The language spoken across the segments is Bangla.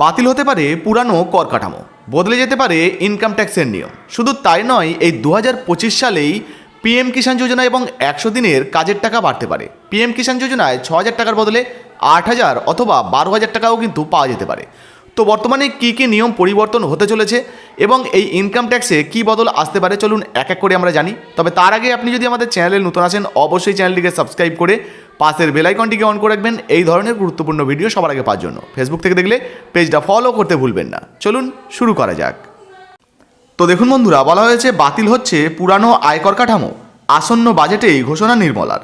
বাতিল হতে পারে পুরানো কর কাঠামো, বদলে যেতে পারে ইনকাম ট্যাক্সের নিয়ম। শুধু তাই নয়, এই দু হাজার পঁচিশ সালেই পিএম কিষাণ যোজনা এবং একশো দিনের কাজের টাকা বাড়তে পারে। পিএম কিষাণ যোজনায় ছ হাজার টাকার বদলে আট হাজার অথবা বারো হাজার টাকাও কিন্তু পাওয়া যেতে পারে। তো বর্তমানে কী কী নিয়ম পরিবর্তন হতে চলেছে এবং এই ইনকাম ট্যাক্সে কী বদল আসতে পারে চলুন এক এক করে আমরা জানি। তবে তার আগে আপনি যদি আমাদের চ্যানেলে নতুন আসেন, অবশ্যই চ্যানেলটিকে সাবস্ক্রাইব করে পাশের বেলাইকনটিকে অন করে রাখবেন। এই ধরনের গুরুত্বপূর্ণ ভিডিও সবার আগে পাওয়ার জন্য। ফেসবুক থেকে দেখলে পেজটা ফলো করতে ভুলবেন না। চলুন শুরু করা যাক। তো দেখুন বন্ধুরা, বলা হয়েছে বাতিল হচ্ছে পুরানো আয়কর কাঠামো। আসন্ন বাজেটেই ঘোষণা নির্মলার।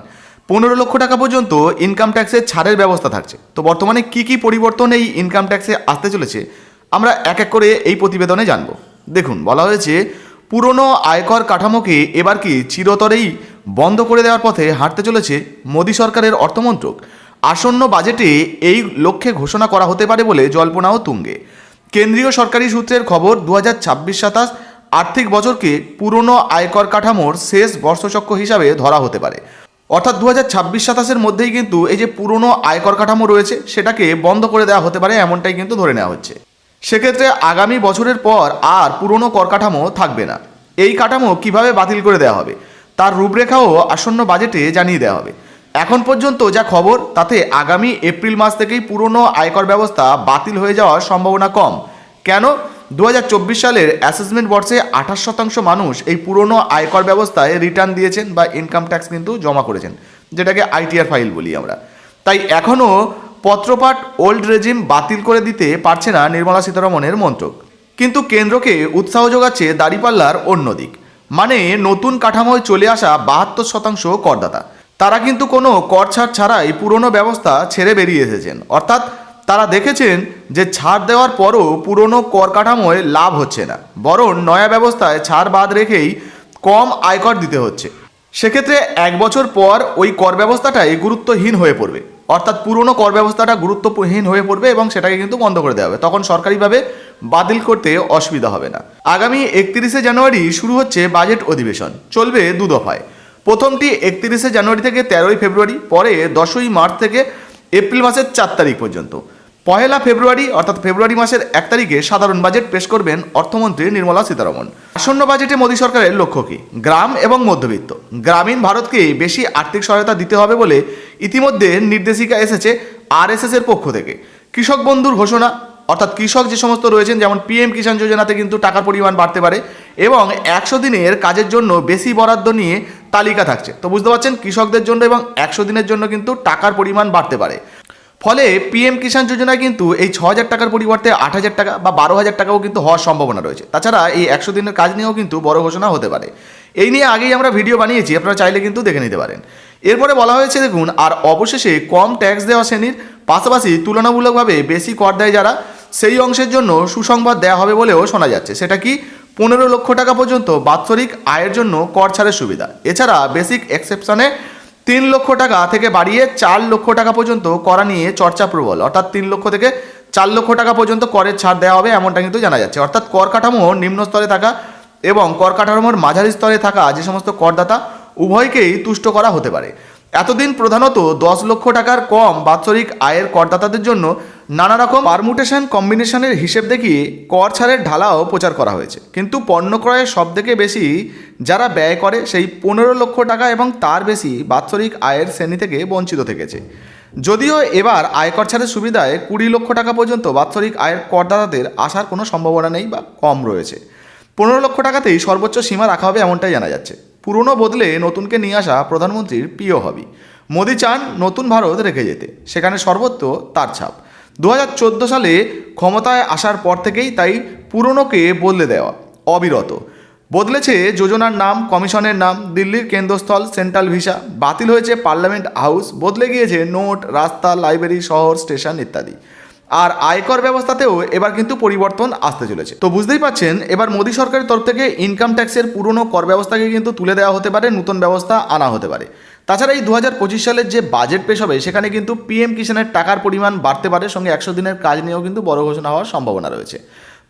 পনেরো লক্ষ টাকা পর্যন্ত ইনকাম ট্যাক্সের ছাড়ের ব্যবস্থা থাকছে। তো বর্তমানে কি কি পরিবর্তন এই ইনকাম ট্যাক্সে আসতে চলেছে, আমরা এক এক করে এই প্রতিবেদনে জানব। দেখুন, বলা হয়েছে পুরনো আয়কর কাঠামোকে এবার কি চিরতরেই বন্ধ করে দেওয়ার পথে হাঁটতে চলেছে মোদী সরকারের অর্থমন্ত্রক। আসন্ন বাজেটে এই লক্ষ্যে ঘোষণা করা হতে পারে বলে জল্পনাও তুঙ্গে। কেন্দ্রীয় সরকারি সূত্রের খবর দু হাজার ছাব্বিশ সাতাশ আর্থিক বছরকে পুরনো আয়কর কাঠামোর শেষ বর্ষচক্র হিসাবে ধরা হতে পারে। অর্থাৎ দু হাজার ছাব্বিশ সাতাশের মধ্যেই কিন্তু এই যে পুরনো আয়কর কাঠামো রয়েছে, সেটাকে বন্ধ করে দেওয়া হতে পারে এমনটাই কিন্তু ধরে নেওয়া হচ্ছে। সেক্ষেত্রে আগামী বছরের পর আর পুরনো কর কাঠামো থাকবে না। এই কাঠামো কীভাবে বাতিল করে দেওয়া হবে? তার রূপরেখাও আসন্ন বাজেটে জানিয়ে দেওয়া হবে। এখন পর্যন্ত যা খবর, তাতে আগামী এপ্রিল মাস থেকেই পুরনো আয়কর ব্যবস্থা বাতিল হয়ে যাওয়ার সম্ভাবনা কম। কেন? দু হাজার চব্বিশ সালের অ্যাসেসমেন্ট বর্ষে আঠাশ শতাংশ মানুষ এই পুরনো আয়কর ব্যবস্থায় রিটার্ন দিয়েছেন বা ইনকাম ট্যাক্স কিন্তু জমা করেছেন, যেটাকে আইটিআর ফাইল বলি আমরা। তাই এখনও পত্রপাঠ ওল্ড রেজিম বাতিল করে দিতে পারছে না নির্মলা সীতারমণের মন্ত্রক। কিন্তু কেন্দ্রকে উৎসাহ যোগাচ্ছে দাড়িপাল্লার অন্য দিক। মানে নতুন কাঠামোয় চলে আসা বাহাত্তর শতাংশ করদাতা। তারা কিন্তু কোনো কর ছাড় ছাড়াই পুরনো ব্যবস্থা ছেড়ে বেরিয়ে এসেছেন। অর্থাৎ তারা দেখেছেন যে ছাড় দেওয়ার পরও পুরনো কর কাঠামোয় লাভ হচ্ছে না। বরং নয়া ব্যবস্থায় ছাড় বাদ রেখেই কম আয়কর দিতে হচ্ছে। সেক্ষেত্রে এক বছর পর ওই কর ব্যবস্থাটাই গুরুত্বহীন হয়ে পড়বে। অর্থাৎ পুরনো কর ব্যবস্থাটা গুরুত্বহীন হয়ে পড়বে এবং সেটাকে কিন্তু বন্ধ করে দেওয়া হবে। তখন সরকারিভাবে বাতিল করতে অসুবিধা হবে না। আগামী একত্রিশে জানুয়ারি শুরু হচ্ছে বাজেট অধিবেশন। চলবে দু দফায়। প্রথমটি একত্রিশে জানুয়ারি থেকে তেরোই ফেব্রুয়ারি, পরে দশই মার্চ থেকে এপ্রিল মাসের চার তারিখ পর্যন্ত। পহেলা ফেব্রুয়ারি, অর্থাৎ ফেব্রুয়ারি মাসের এক তারিখে সাধারণ বাজেট পেশ করবেন অর্থমন্ত্রী নির্মলা সীতারমণ আসন্ন বাজেটে মোদী সরকারের লক্ষ্য কী? গ্রাম এবং মধ্যবিত্ত। গ্রামীণ ভারতকে বেশি আর্থিক সহায়তা দিতে হবে বলে ইতিমধ্যে নির্দেশিকা এসেছে আরএসএস এর পক্ষ থেকে। কৃষক বন্ধুর ঘোষণা অর্থাৎ কৃষক যে সমস্ত রয়েছেন, যেমন পিএম কিষাণ যোজনাতে কিন্তু টাকার পরিমাণ বাড়তে পারে এবং একশো দিনের কাজের জন্য বেশি বরাদ্দ নিয়ে তালিকা থাকছে। তো বুঝতে পারছেন, কৃষকদের জন্য এবং একশো দিনের জন্য কিন্তু টাকার পরিমাণ বাড়তে পারে। ফলে পিএম কিষাণ যোজনায় কিন্তু এই ছ হাজার টাকার পরিবর্তে আট হাজার টাকা বা বারো হাজার টাকাও কিন্তু হওয়ার সম্ভাবনা রয়েছে। তাছাড়া এই একশো দিনের কাজ নিয়েও কিন্তু বড় ঘোষণা হতে পারে। এই নিয়ে আগেই আমরা ভিডিও বানিয়েছি, আপনারা চাইলে কিন্তু দেখে নিতে পারেন। এরপরে বলা হয়েছে, দেখুন, আর অবশেষে কম ট্যাক্স দেওয়া শ্রেণির পাশাপাশি তুলনামূলকভাবে বেশি কর দেয় যারা সেই অংশের জন্য সুসংবাদ দেওয়া হবে বলেও শোনা যাচ্ছে। সেটা কি পনেরো লক্ষ টাকা পর্যন্ত বাৎসরিক আয়ের জন্য কর ছাড়ের সুবিধা? এছাড়া বেসিক এক্সেপশনে তিন লক্ষ টাকা থেকে বাড়িয়ে চার লক্ষ টাকা পর্যন্ত করা নিয়ে চর্চা প্রবল। অর্থাৎ তিন লক্ষ থেকে চার লক্ষ টাকা পর্যন্ত করের ছাড় দেওয়া হবে এমনটা কিন্তু জানা যাচ্ছে। অর্থাৎ কর কাঠামো নিম্ন স্তরে থাকা এবং কর কাঠামোর মাঝারি স্তরে থাকা যে সমস্ত করদাতা উভয়কেই তুষ্ট করা হতে পারে। এতদিন প্রধানত দশ লক্ষ টাকার কম বাৎসরিক আয়ের করদাতাদের জন্য নানা রকম পারমুটেশন কম্বিনেশনের হিসেব দেখিয়ে কর ছাড়ের ঢালাও প্রচার করা হয়েছে। কিন্তু পণ্য ক্রয়ের সব থেকে বেশি যারা ব্যয় করে সেই পনেরো লক্ষ টাকা এবং তার বেশি বাৎসরিক আয়ের শ্রেণি থেকে বঞ্চিত থেকেছে। যদিও এবার আয়কর ছাড়ের সুবিধায় কুড়ি লক্ষ টাকা পর্যন্ত বাৎসরিক আয়ের করদাতাদের আসার কোনো সম্ভাবনা নেই বা কম রয়েছে। পনেরো লক্ষ টাকাতেই সর্বোচ্চ সীমা রাখা হবে এমনটাই জানা যাচ্ছে। পুরনো বদলে নতুনকে নিয়ে আসা প্রধানমন্ত্রীর প্রিয় হবি। মোদি চান নতুন ভারত রেখে যেতে। সেখানে সর্বত্র তার ছাপ। দু হাজার চোদ্দ সালে ক্ষমতায় আসার পর থেকেই তাই পুরনোকে বদলে দেওয়া, অবিরত। বদলেছে যোজনার নাম, কমিশনের নাম, দিল্লির কেন্দ্রস্থল, সেন্ট্রাল ভিসা, বাতিল হয়েছে পার্লামেন্ট হাউস, বদলে গিয়েছে নোট, রাস্তা, লাইব্রেরি, শহর, স্টেশন ইত্যাদি। আর আয়কর ব্যবস্থাতেও এবার কিন্তু পরিবর্তন আসতে চলেছে। তো বুঝতেই পাচ্ছেন এবার মোদী সরকারের তরফ থেকে ইনকাম ট্যাক্সের পুরনো কর ব্যবস্থাকে কিন্তু তুলে দেওয়া হতে পারে, নতুন ব্যবস্থা আনা হতে পারে। তাছাড়া এই দু হাজার পঁচিশ সালের যে বাজেট পেশ হবে, সেখানে কিন্তু পিএম কিষানের টাকার পরিমাণ বাড়তে পারে। সঙ্গে একশো দিনের কাজ নিয়েও কিন্তু বড় ঘোষণা হওয়ার সম্ভাবনা রয়েছে।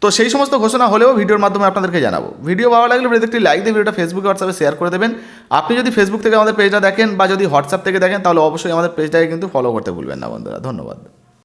তো সেই সমস্ত ঘোষণা হলেও ভিডিওর মাধ্যমে আপনাদেরকে জানাব। ভিডিও ভালো লাগলে ভিডিওতে একটি লাইক দিয়ে ভিডিওটা ফেসবুকে হোয়াটসঅ্যাপে শেয়ার করে দেবেন। আপনি যদি ফেসবুক থেকে আমাদের পেজটা দেখেন বা যদি হোয়াটসঅ্যাপ থেকে দেখেন, তাহলে অবশ্যই আমাদের পেজটাকে কিন্তু ফলো করতে ভুলবেন না বন্ধুরা। ধন্যবাদ।